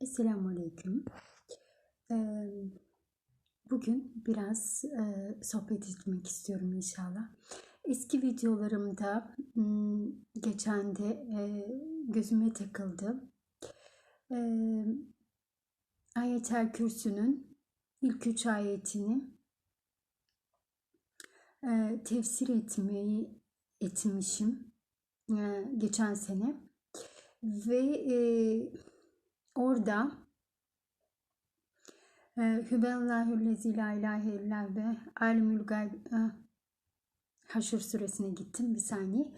Esselamu Aleyküm. Bugün biraz sohbet etmek istiyorum inşallah. Eski videolarımda geçen de gözüme takıldı. Ayet-el Kürsü'nün ilk üç ayetini tefsir etmeyi etmişim geçen sene ve orada e, Hübellahüllezi la ilahe illa ve alimül gayb e, Haşr suresine gittim bir saniye.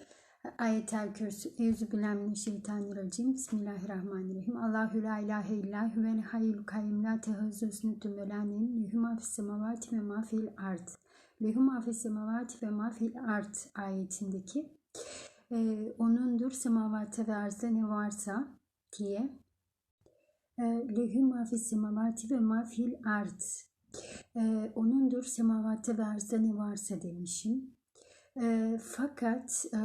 Ayet-el Kürsü. Euzubillahimineşşeytanirracim. Bismillahirrahmanirrahim. Allahu la ilahe illa huvel hayyul kayyum la tehazzü sünnetun ve la nem. Lehu ma ve ma fil ard. Semavati ve ma fil ayetindeki e, onundur semavate ve arzda ne varsa diye e, lehu ma fis semavati ve ma fil ard e, onundur semavate ve arzda ne varsa demişim. E, fakat e,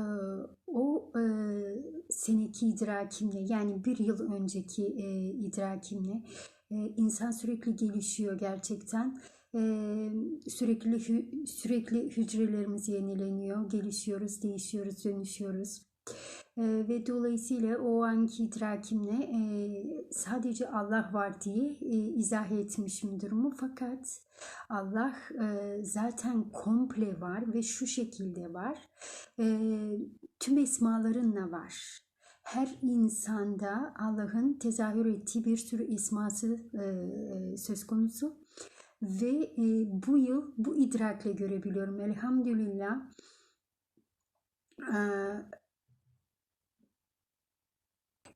o e, seneki idrakimle yani bir yıl önceki e, idrakimle insan sürekli gelişiyor gerçekten. Sürekli sürekli hücrelerimiz yenileniyor, gelişiyoruz, değişiyoruz, dönüşüyoruz. E, ve dolayısıyla o anki idrakimle e, sadece Allah var diye e, izah etmişim durumu. Fakat Allah e, zaten komple var ve şu şekilde var. E, tüm esmalarınla var. Her insanda Allah'ın tezahür ettiği bir sürü esması e, söz konusu. Ve e, bu yıl bu idrakle görebiliyorum. Elhamdülillah. E,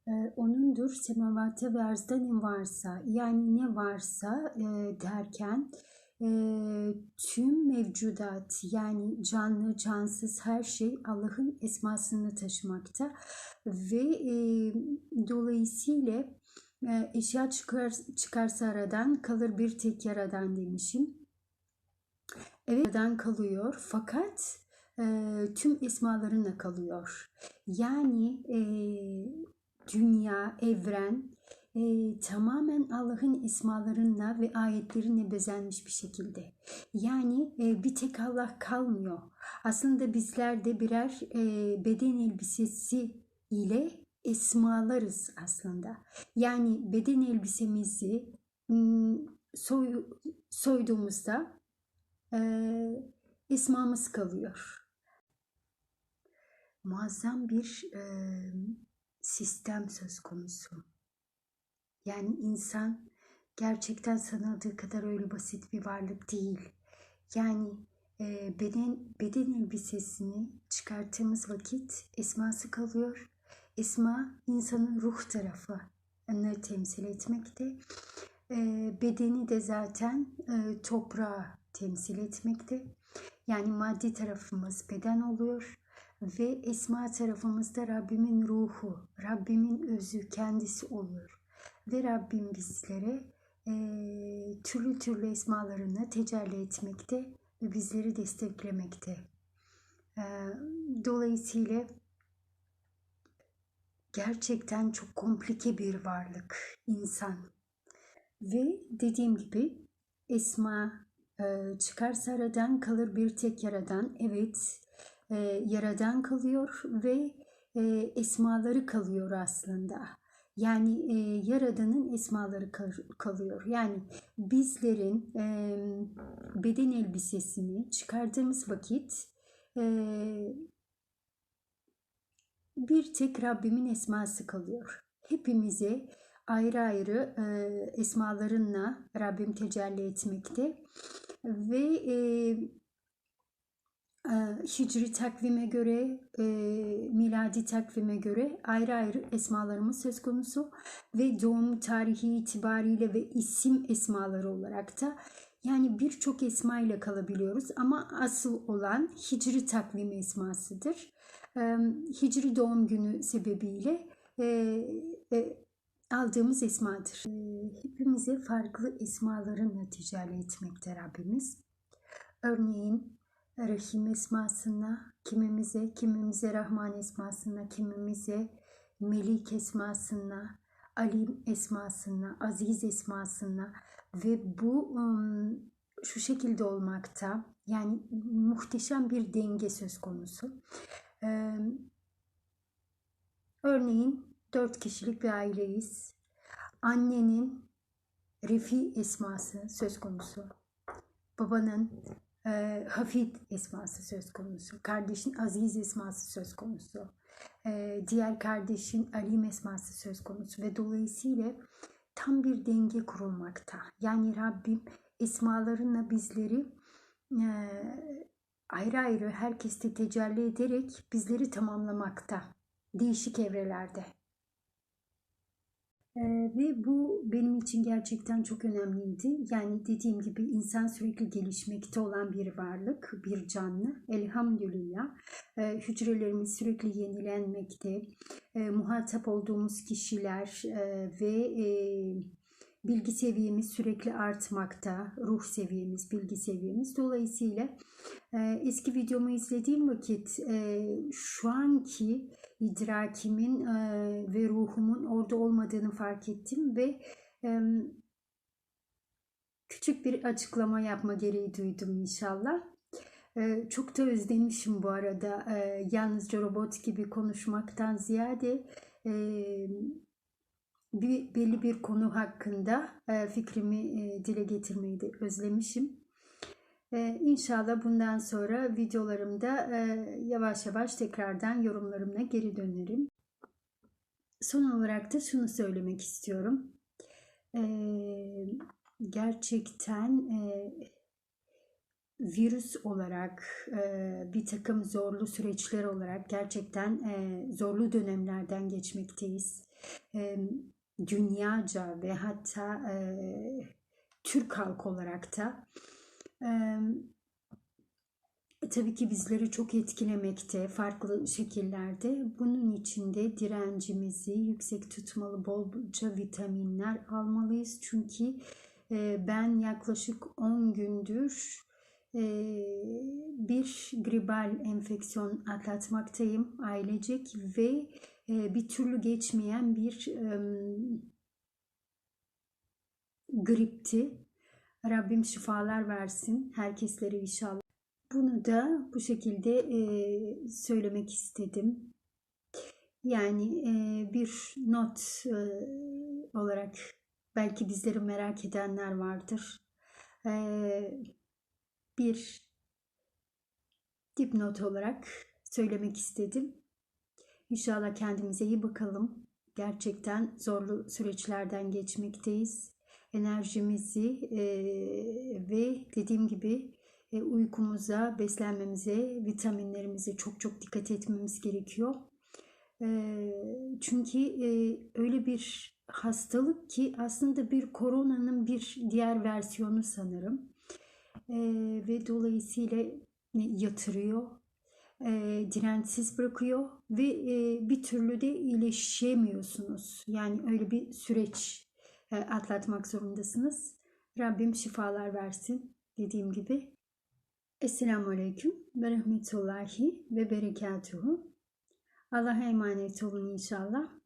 e, onundur semavate ve arzda ne varsa yani ne varsa e, derken e, tüm mevcudat yani canlı cansız her şey Allah'ın esmasını taşımakta ve e, dolayısıyla e, eşya çıkar, çıkarsa aradan kalır bir tek yaradan demişim. Evet yaradan kalıyor fakat e, tüm esmalarına kalıyor. Yani e, dünya, evren e, tamamen Allah'ın ismalarına ve ayetlerine bezenmiş bir şekilde. Yani e, bir tek Allah kalmıyor. Aslında bizler de birer e, beden elbisesi ile esmalarız aslında. Yani beden elbisemizi soy, soyduğumuzda e, esmamız kalıyor. Muazzam bir e, sistem söz konusu. Yani insan gerçekten sanıldığı kadar öyle basit bir varlık değil. Yani e, beden beden elbisesini çıkarttığımız vakit esması kalıyor. Esma insanın ruh tarafını temsil etmekte. E, bedeni de zaten e, toprağı temsil etmekte. Yani maddi tarafımız beden oluyor ve esma tarafımızda Rabbimin ruhu, Rabbimin özü kendisi oluyor. Ve Rabbim bizlere e, türlü türlü esmalarını tecelli etmekte ve bizleri desteklemekte. E, dolayısıyla gerçekten çok komplike bir varlık insan. Ve dediğim gibi esma e, çıkarsa aradan kalır bir tek yaradan. Evet e, yaradan kalıyor ve e, esmaları kalıyor aslında. Yani e, Yaradan'ın esmaları kalıyor. Yani bizlerin e, beden elbisesini çıkardığımız vakit e, bir tek Rabbimin esması kalıyor. Hepimize ayrı ayrı e, esmalarınla Rabbim tecelli etmekte ve e, Hicri takvime göre, e, miladi takvime göre ayrı ayrı esmalarımız söz konusu ve doğum tarihi itibariyle ve isim esmaları olarak da yani birçok esma ile kalabiliyoruz ama asıl olan Hicri takvim esmasıdır. E, hicri doğum günü sebebiyle e, e, aldığımız esmadır. E, hepimize farklı esmalarınla tecelli etmekte Rabbimiz. Örneğin Rahim esmasına, kimimize, kimimize Rahman esmasına, kimimize Melik esmasına, Alim esmasına, Aziz esmasına ve bu şu şekilde olmakta yani muhteşem bir denge söz konusu. Örneğin dört kişilik bir aileyiz. Annenin Refi esması söz konusu. Babanın e, Hafid esması söz konusu. Kardeşin Aziz esması söz konusu. E, diğer kardeşin Alim esması söz konusu. Ve dolayısıyla tam bir denge kurulmakta. Yani Rabbim esmalarınla bizleri e, ayrı ayrı herkeste tecelli ederek bizleri tamamlamakta. Değişik evrelerde. Ee, ve bu benim için gerçekten çok önemliydi. Yani dediğim gibi insan sürekli gelişmekte olan bir varlık, bir canlı. Elhamdülillah. Ee, hücrelerimiz sürekli yenilenmekte. Ee, muhatap olduğumuz kişiler e, ve e, bilgi seviyemiz sürekli artmakta. Ruh seviyemiz, bilgi seviyemiz. Dolayısıyla e, eski videomu izlediğim vakit e, şu anki idrakimin ve ruhumun orada olmadığını fark ettim ve küçük bir açıklama yapma gereği duydum inşallah. Çok da özlemişim bu arada. Yalnızca robot gibi konuşmaktan ziyade bir belli bir konu hakkında fikrimi dile getirmeyi de özlemişim. Ee, inşallah bundan sonra videolarımda e, yavaş yavaş tekrardan yorumlarımla geri dönerim. Son olarak da şunu söylemek istiyorum. Ee, gerçekten e, virüs olarak e, bir takım zorlu süreçler olarak gerçekten e, zorlu dönemlerden geçmekteyiz. E, dünyaca ve hatta e, Türk halk olarak da e, tabii ki bizleri çok etkilemekte farklı şekillerde. Bunun için de direncimizi yüksek tutmalı bolca vitaminler almalıyız. Çünkü e, ben yaklaşık 10 gündür e, bir gribal enfeksiyon atlatmaktayım ailecek ve e, bir türlü geçmeyen bir e, gripti. Rabbim şifalar versin herkeslere inşallah. Bunu da bu şekilde e, söylemek istedim. Yani e, bir not e, olarak belki bizleri merak edenler vardır. E, bir dipnot olarak söylemek istedim. İnşallah kendimize iyi bakalım. Gerçekten zorlu süreçlerden geçmekteyiz enerjimizi e, ve dediğim gibi e, uykumuza, beslenmemize, vitaminlerimize çok çok dikkat etmemiz gerekiyor. E, çünkü e, öyle bir hastalık ki aslında bir koronanın bir diğer versiyonu sanırım. E, ve dolayısıyla yatırıyor, e, dirençsiz bırakıyor ve e, bir türlü de iyileşemiyorsunuz. Yani öyle bir süreç e, atlatmak zorundasınız. Rabbim şifalar versin dediğim gibi. Esselamu Aleyküm ve Rahmetullahi ve Berekatuhu. Allah'a emanet olun inşallah.